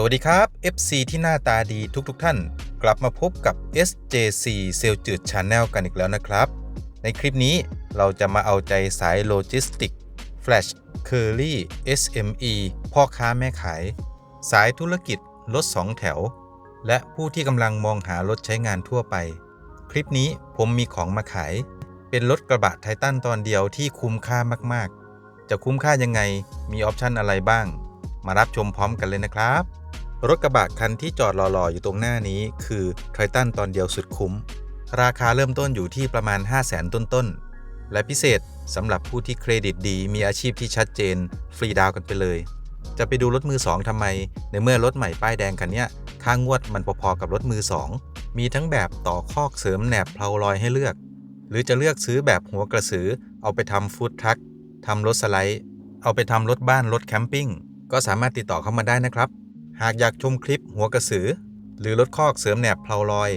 สวัสดีครับ FC ที่หน้าตาดีทุกๆทท่าน กลับมาพบกับ SJC เซลจืด Channel กันอีกแล้วนะครับ ในคลิปนี้เราจะมาเอาใจสายโลจิสติก Flash Curly SME พ่อค้าแม่ขาย สายธุรกิจรถ2แถว และผู้ที่กำลังมองหารถใช้งานทั่วไป คลิปนี้ผมมีของมาขาย เป็นรถกระบะไททันตอนเดียวที่คุ้มค่ามากๆ จะคุ้มค่ายังไงมีออปชันอะไรบ้าง มารับชมพร้อมกันเลยนะครับ รถกระบะคันที่จอดรอๆ อยู่ตรงหน้านี้คือไททันตอนเดียวสุดคุ้ม ราคาเริ่มต้นอยู่ที่ประมาณ 5 0 0แสนต้นๆ และพิเศษสำหรับผู้ที่เครดิตดีมีอาชีพที่ชัดเจน ฟรีดาวกันไปเลย จะไปดูรถมือ2ทำไม ในเมื่อรถใหม่ป้ายแดงคันนี้ค่างวดมันพอๆกับรถมือ2มีทั้งแบบต่อคอกเสริมแหนบเพลาลอยให้เลือก หรือจะเลือกซื้อแบบหัวกระสือ เอาไปทำฟู้ดทรัคทำรถสไลด์ เอาไปทำรถบ้านรถแคมปิ้งก็สามารถติดต่อเข้ามาได้นะครับ หากอยากชมคลิปหัวกระสือ หรือรถคอกเสริมแหนบเพลาลอย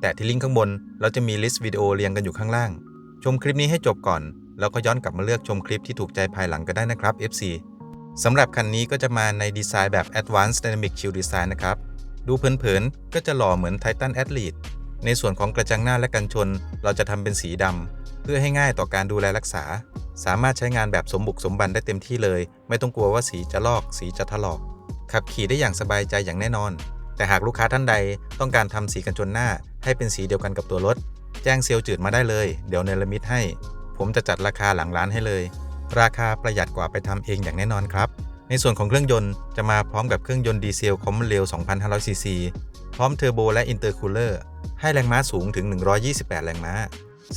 แตะที่ลิงก์ข้างบน เราจะมีลิสต์วิดีโอเรียงกันอยู่ข้างล่าง ชมคลิปนี้ให้จบก่อน แล้วก็ย้อนกลับมาเลือกชมคลิปที่ถูกใจภายหลังก็ได้นะครับ FC สำหรับคันนี้ก็จะมาในดีไซน์แบบ Advanced Dynamic Shield Design นะครับ ดูเผินๆ ก็จะหล่อเหมือน Titan Athlete ในส่วนของกระจังหน้าและกันชน เราจะทำเป็นสีดำเพื่อให้ง่ายต่อการดูแลรักษา สามารถใช้งานแบบสมบุกสมบันได้เต็มที่เลย ไม่ต้องกลัวว่าสีจะลอก สีจะถลอก ขับขี่ได้อย่างสบายใจอย่างแน่นอน แต่หากลูกค้าท่านใดต้องการทำสีกันชนหน้า ให้เป็นสีเดียวกันกับตัวรถ แจ้งเซลล์จืดมาได้เลย เดี๋ยวเนรมิตให้ ผมจะจัดราคาหลังร้านให้เลย ราคาประหยัดกว่าไปทำเองอย่างแน่นอนครับ ในส่วนของเครื่องยนต์จะมาพร้อมกับเครื่องยนต์ดีเซลคอมมอนเรล2,500ซีซีพร้อมเทอร์โบและอินเตอร์คูลเลอร์ให้แรงม้าสูงถึง 128 แรงม้า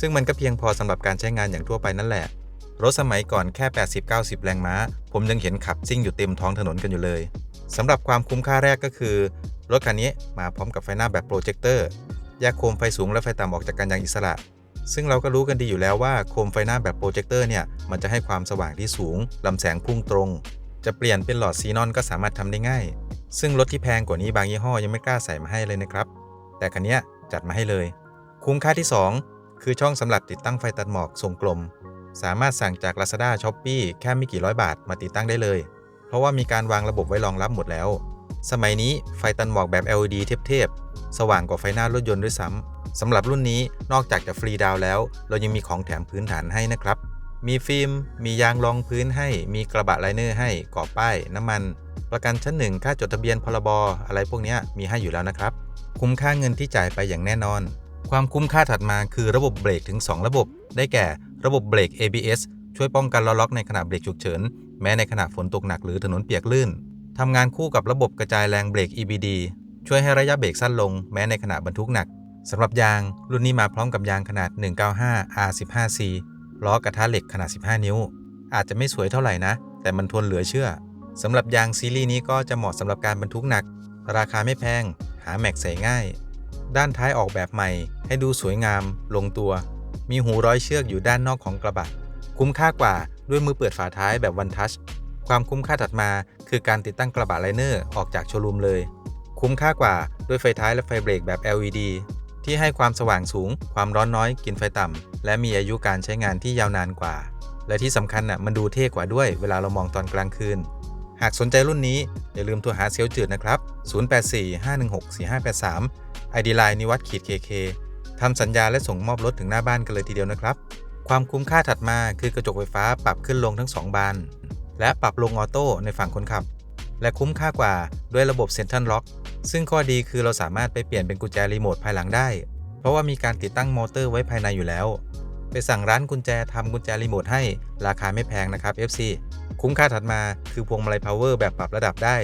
ซึ่งมันก็เพียงพอสำหรับการใช้งานอย่างทั่วไปนั่นแหละรถสมัยก่อนแค่ 80-90 แรงม้า ผมยังเห็นขับซิ่งอยู่เต็มท้องถนนกันอยู่เลย สำหรับความคุ้มค่าแรกก็คือ รถคันนี้มาพร้อมกับไฟหน้าแบบโปรเจคเตอร์แยกโคมไฟสูงและไฟต่ำออกจากกันอย่างอิสระ ซึ่งเราก็รู้กันดีอยู่แล้วว่าโคมไฟหน้าแบบโปรเจคเตอร์เนี่ยมันจะให้ความสว่างที่สูงลำแสงพุ่งตรง จะเปลี่ยนเป็นหลอดซีนอนก็สามารถทำได้ง่าย ซึ่งรถที่แพงกว่านี้บางยี่ห้อยังไม่กล้าใส่มาให้เลยนะครับ แต่คันนี้จัดมาให้เลย คุ้มค่าที่ 2 คือช่องสำหรับติดตั้งไฟตัดหมอกทรงกลม สามารถสั่งจาก Lazada s h o p e e แค่ไม่กี่ร้อยบาทมาติดตั้งได้เลย เพราะว่ามีการวางระบบไว้รองรับหมดแล้ว สมัยนี้ไฟตัดหมอกแบบ LED เทพๆ สว่างกว่าไฟหน้ารถยนต์ด้วยซ้ำสำหรับรุ่นนี้นอกจากจะฟรีดาวแล้ว เรายังมีของแถมพื้นฐานให้นะครับ มีฟิล์ม มียางรองพื้นให้ มีกระบะไลเนอร์ให้ก่อป้าย น้ำมัน ประกันชั้นหนึ่งค่าจดทะเบียนพรบอะไรพวกนี้มีให้อยู่แล้วนะครับ คุ้มค่าเงินที่จ่ายไปอย่างแน่นอน ความคุ้มค่าถัดมาคือระบบเบรกถึง 2 ระบบ ได้แก่ ระบบเบรก ABS ช่วยป้องกันล้อล็อกในขณะเบรกฉุกเฉิน แม้ในขณะฝนตกหนักหรือถนนเปียกลื่นทำงานคู่กับระบบกระจายแรงเบรก EBD ช่วยให้ระยะเบรกสั้นลงแม้ในขณะบรรทุกหนักสำหรับยางรุ่นนี้มาพร้อมกับยางขนาด 195 R15C ล้อกระทะเหล็กขนาด 15 นิ้ว อาจจะไม่สวยเท่าไหร่นะ แต่มันทนเหลือเชื่อสำหรับยางซีรีส์นี้ก็จะเหมาะสำหรับการบรรทุกหนัก ราคาไม่แพง หาแม็กใส่ง่าย ด้านท้ายออกแบบใหม่ ให้ดูสวยงาม ลงตัว มีหูร้อยเชือกอยู่ด้านนอกของกระบะ คุ้มค่ากว่าด้วยมือเปิดฝาท้ายแบบวันทัช ความคุ้มค่าถัดมาคือการติดตั้งกระบะไลเนอร์ออกจากโชว์รูมเลย คุ้มค่ากว่าด้วยไฟท้ายและไฟเบรกแบบ LED ที่ให้ความสว่างสูง ความร้อนน้อย กินไฟต่ำ และมีอายุการใช้งานที่ยาวนานกว่า และที่สำคัญน่ะมันดูเท่กว่าด้วยเวลาเรามองตอนกลางคืน หากสนใจรุ่นนี้ อย่าลืมโทรหาเซลจืดนะครับ 0845164583 ID Line นิวัตขีดเคเคทำสัญญาและส่งมอบรถถึงหน้าบ้านกันเลยทีเดียวนะครับ ความคุ้มค่าถัดมาคือกระจกไฟฟ้าปรับขึ้นลงทั้ง 2 บาน และปรับลงออโต้ในฝั่งคนขับ และคุ้มค่ากว่าด้วยระบบเซ็นทรัลล็อกซึ่งข้อดีคือเราสามารถไปเปลี่ยนเป็นกุญแจรีโมทภายหลังได้ เพราะว่ามีการติดตั้งมอเตอร์ไว้ภายในอยู่แล้ว ไปสั่งร้านกุญแจทำกุญแจรีโมทให้ราคาไม่แพงนะครับ FC คุ้มค่าถัดมาคือพวงมาลัยพาวเวอร์แบบปรับระดับได้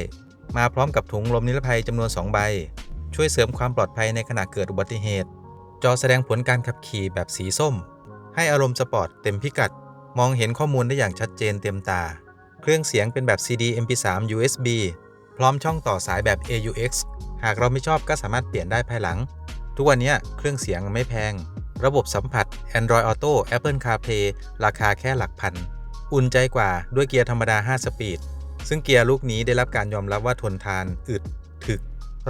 มาพร้อมกับถุงลมนิรภัยจำนวน 2 ใบ ช่วยเสริมความปลอดภัยในขณะเกิดอุบัติเหตุ จอแสดงผลการขับขี่แบบสีส้ม ให้อารมณ์สปอร์ตเต็มพิกัด มองเห็นข้อมูลได้อย่างชัดเจนเต็มตา เครื่องเสียงเป็นแบบ CD MP3 USB พร้อมช่องต่อสายแบบ AUX หากเราไม่ชอบก็สามารถเปลี่ยนได้ภายหลัง ทุกวันนี้เครื่องเสียงไม่แพง ระบบสัมผัส Android Auto Apple CarPlay ราคาแค่หลักพัน อุ่นใจกว่าด้วยเกียร์ธรรมดา 5 สปีด ซึ่งเกียร์ลูกนี้ได้รับการยอมรับว่าทนทาน อึด ถึก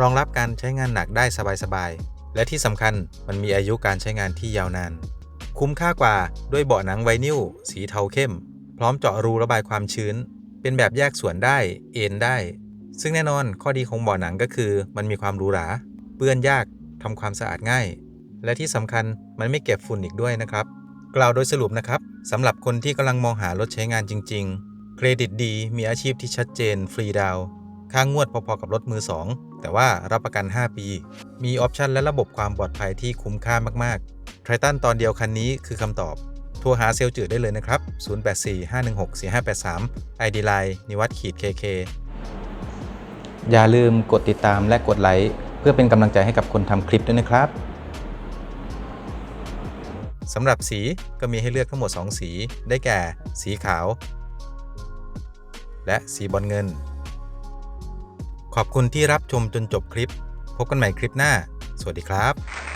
รองรับการใช้งานหนักได้สบายๆ และที่สำคัญมันมีอายุการใช้งานที่ยาวนาน คุ้มค่ากว่าด้วยเบาะหนังไวนิลสีเทาเข้ม พร้อมเจาะรูระบายความชื้น เป็นแบบแยกส่วนได้เอ็นได้ ซึ่งแน่นอนข้อดีของเบ่อหนังก็คือ มันมีความหรูหราเปื้อนยากทำความสะอาดง่าย และที่สำคัญมันไม่เก็บฝุ่นอีกด้วยนะครับ กล่าวโดยสรุปนะครับสำหรับคนที่กำลังมองหารถใช้งานจริง ๆ เครดิตดีมีอาชีพที่ชัดเจน ฟรีดาวน์ค่างวดพอๆกับรถมือ 2 แต่ว่ารับประกัน 5 ปี มีออปชันและระบบความปลอดภัยที่คุ้มค่ามากๆ ไททันตอนเดียวคันนี้คือคำตอบโทรหาเซลล์จืดได้เลยนะครับ 0845164583 ID Line นิวัตขีด KK อย่าลืมกดติดตามและกดไลค์เพื่อเป็นกำลังใจให้กับคนทำคลิปด้วยนะครับสำหรับสีก็มีให้เลือกทั้งหมด 2 สี ได้แก่ สีขาว และสีบอลเงิน ขอบคุณที่รับชมจนจบคลิป พบกันใหม่คลิปหน้า สวัสดีครับ